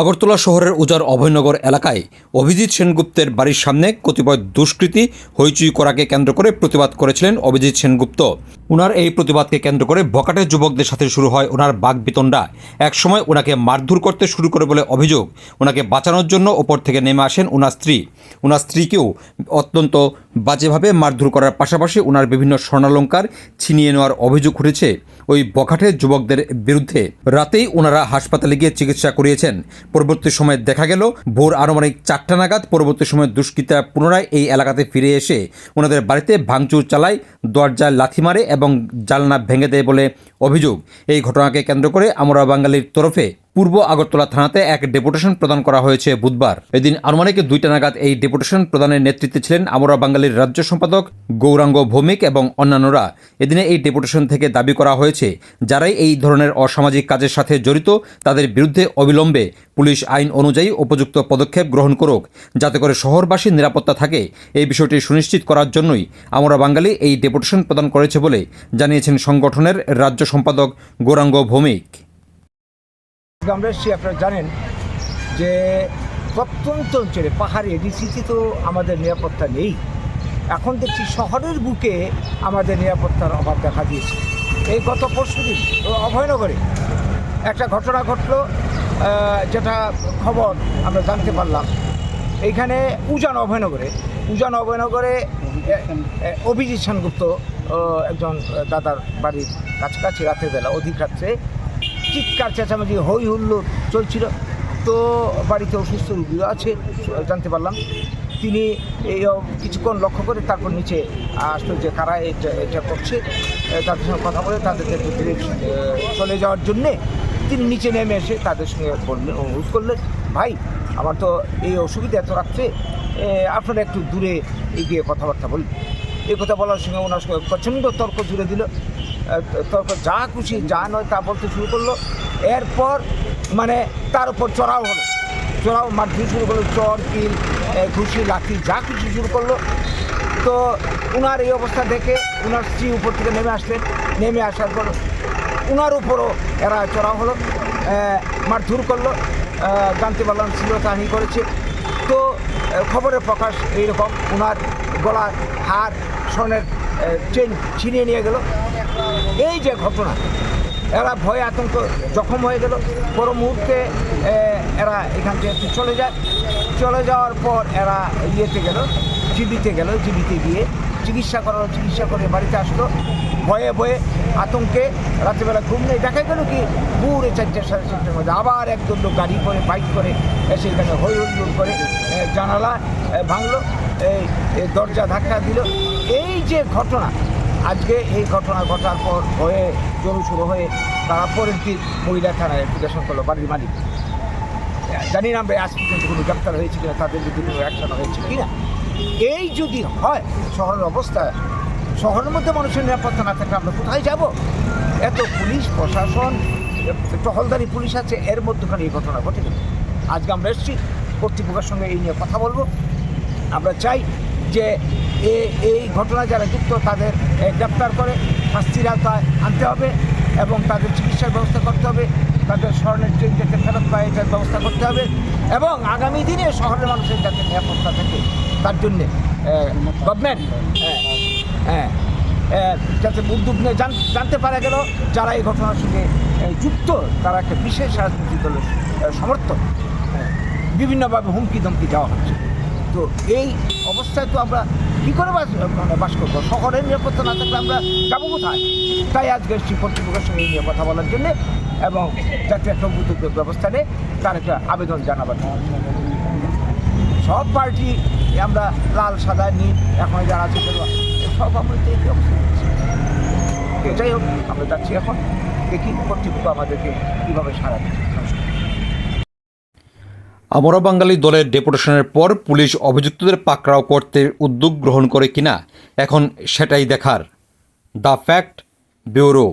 আগরতলা শহরের উজার অভয়নগর এলাকায় অভিজিৎ সেনগুপ্তের বাড়ির সামনে কতিপয় দুষ্কৃতী হইচুই করাকে কেন্দ্র করে প্রতিবাদ করেছিলেন অভিজিৎ সেনগুপ্ত। ওনার এই প্রতিবাদকে কেন্দ্র করে বকাটে যুবকদের সাথে শুরু হয় ওনার বাগবিতণ্ডা। একসময় ওনাকে মারধর করতে শুরু করে বলে অভিযোগ। ওনাকে বাঁচানোর জন্য ওপর থেকে নেমে আসেন ওনার স্ত্রী। ওনার স্ত্রীকেও অত্যন্ত বাজেভাবে মারধর করার পাশাপাশি ওনার বিভিন্ন স্বর্ণালঙ্কার ছিনিয়ে নেওয়ার অভিযোগ উঠেছে। ওই বখাটে যুবকদের বিরুদ্ধে। রাতেই ওনারা হাসপাতালে গিয়ে চিকিৎসা করিয়েছেন। পরবর্তী সময়ে দেখা গেল, ভোর আনুমানিক চারটা নাগাদ পরবর্তী সময়ে দুষ্কৃতীরা পুনরায় এই এলাকাতে ফিরে এসে ওনাদের বাড়িতে ভাঙচুর চালায়, দরজায় লাথি মারে এবং জালনা ভেঙে দেয় বলে অভিযোগ। এই ঘটনাকে কেন্দ্র করে আমরা বাঙালির তরফে পূর্ব আগরতলা থানাতে এক ডেপুটেশন প্রদান করা হয়েছে বুধবার। এদিন আনুমানিক দুইটা নাগাদ এই ডেপুটেশন প্রদানের নেতৃত্বে ছিলেন আমরা বাঙালির রাজ্য সম্পাদক, গৌরাঙ্গ ভৌমিক এবং অন্যান্যরা। এদিনে এই ডেপুটেশন থেকে দাবি করা হয়েছে, যারাই এই ধরনের অসামাজিক কাজের সাথে জড়িত, তাদের বিরুদ্ধে অবিলম্বে পুলিশ আইন অনুযায়ী উপযুক্ত পদক্ষেপ গ্রহণ করুক, যাতে করে শহরবাসীর নিরাপত্তা থাকে। এই বিষয়টি সুনিশ্চিত করার জন্যই আমরা বাঙালি এই ডেপুটেশন প্রদান করেছে বলে জানিয়েছেন সংগঠনের রাজ্য সম্পাদক গৌরাঙ্গ ভৌমিক। আপনারা জানেন যে প্রত্যন্ত অঞ্চলে, পাহাড়ে ডিসিতে তো আমাদের নিরাপত্তা নেই। এখন দেখছি শহরের বুকে আমাদের নিরাপত্তার অভাব দেখা দিয়েছে। এই গত পরশু দিন অভয়নগরে একটা ঘটনা ঘটলো যেটা খবর আমরা জানতে পারলাম। এইখানে উজান অভয়নগরে উজান অভয়নগরে অভিজিৎ সেনগুপ্ত একজন দাদার বাড়ির কাছাকাছি রাতের বেলা, অধিক রাত্রে চিৎকার, চেঁচামেচি হই হুল্লোড় চলছিল। তো বাড়িতে অসুস্থ রুগীও আছে, জানতে পারলাম। তিনি এই কিছুক্ষণ লক্ষ্য করে তারপর নিচে আসলো যে কারা এটা এটা করছে। তাদের সঙ্গে কথা বলে তাদেরকে চলে যাওয়ার জন্যে তিনি নিচে নেমে এসে তাদের সঙ্গে বললেন, অনুরোধ করলেন, ভাই আমার তো এই অসুবিধা এত রাত্রে আপনারা একটু দূরে এগিয়ে কথাবার্তা বলুন। এই কথা বলার সঙ্গে ওনার সঙ্গে প্রচণ্ড তর্ক জুড়ে দিল। তর্ক যা খুশি যা নয় তা বলতে শুরু করল। এরপর মানে তার উপর চড়াও হলো। চড়াও মারধর শুরু করল চর কিল ঘুষি, লাঠি, যা খুশি শুরু করল। তো উনার এই অবস্থা দেখে উনার স্ত্রী উপর থেকে নেমে আসলেন। নেমে আসার পর উনার উপরও এরা চড়াও হলো। মারধর করল জানতে পারলাম শ্লীলতাহানি করেছে। তো খবরের প্রকাশ এইরকম ওনার গলার হার স্বর্ণের চেন ছিনিয়ে নিয়ে গেল। এই যে ঘটনা, এরা ভয়ে আতঙ্ক, জখম হয়ে গেল। পর মুহূর্তে এরা এখান থেকে চলে যায়। চলে যাওয়ার পর এরা ইয়েতে গেল, জিবিতে গেল, জিবিতে গিয়ে চিকিৎসা করালো। চিকিৎসা করে বাড়িতে আসলো। ভয়ে ভয়ে আতঙ্কে রাত্রিবেলা ঘুম নেই। দেখা গেল কি, পুরে চারটে, সাড়ে চারটের মধ্যে আবার একজন লোক গাড়ি করে, বাইক করে এসে এখানে হই হুল্লোড় করে জানালা ভাঙলো এই দরজা ধাক্কা দিল। এই যে ঘটনা, আজকে এই ঘটনা ঘটার পর হয়ে জরু শুরু হয়ে তারা পরের দিন মহিলা থানায় অ্যাপ্লিকেশন করল, বাড়ির মালিক। জানি না আজ পর্যন্ত কোনো গ্রেপ্তার হয়েছে কিনা, তাদের বিরুদ্ধে কোনো অ্যাকশন হয়েছে কিনা। এই যদি হয়, শহরের অবস্থা শহরের মধ্যে মানুষের নিরাপত্তা না থাকলে আমরা কোথায় যাব? এত পুলিশ, প্রশাসন টহলদারি পুলিশ আছে, এর মধ্যখানে এই ঘটনা ঘটে গেল আজকে আমরা এসেছি, কর্তৃপক্ষের সঙ্গে এই নিয়ে কথা বলব। আমরা চাই যে এই ঘটনা যারা যুক্ত, তাদের গ্রেপ্তার করে শাস্তির আওতায় আনতে হবে এবং তাদের চিকিৎসার ব্যবস্থা করতে হবে। তাদের স্বর্ণের ট্রেন যাতে ফেরত পায়, এটার ব্যবস্থা করতে হবে এবং আগামী দিনে শহরের মানুষের যাতে নিরাপত্তা থাকে, তার জন্যে গভর্নমেন্ট হ্যাঁ। যাতে উদ্যোগ নিয়ে জানতে পারা গেল যারা এই ঘটনার সঙ্গে যুক্ত তারা একটা বিশেষ রাজনৈতিক দলের সমর্থক। হ্যাঁ, বিভিন্নভাবে হুমকি ধমকি দেওয়া হচ্ছে। তো এই অবস্থায় তো আমরা কী করে বাস মানে বাস করব? শহরের নিরাপত্তা না থাকলে আমরা যাব কোথায়? তাই আজকে এসছি কর্তৃপক্ষের সঙ্গে নিয়ে কথা বলার জন্যে এবং যাতে একটা উপযুক্ত ব্যবস্থা নেই তার একটা আবেদন জানাবার। সব পার্টি আমরা লাল সাদা নীল এখন যারা আছে সব আমরা অবস্থা যাই হোক আমরা যাচ্ছি এখন দেখি কর্তৃপক্ষ আমাদেরকে কীভাবে সারা দিচ্ছে আমরা বাঙালি দলের ডেপুটেশনের পর পুলিশ অভিযুক্তদের পাকড়াও করতে উদ্যোগ গ্রহণ করে কিনা, এখন সেটাই দেখার। The fact bureau.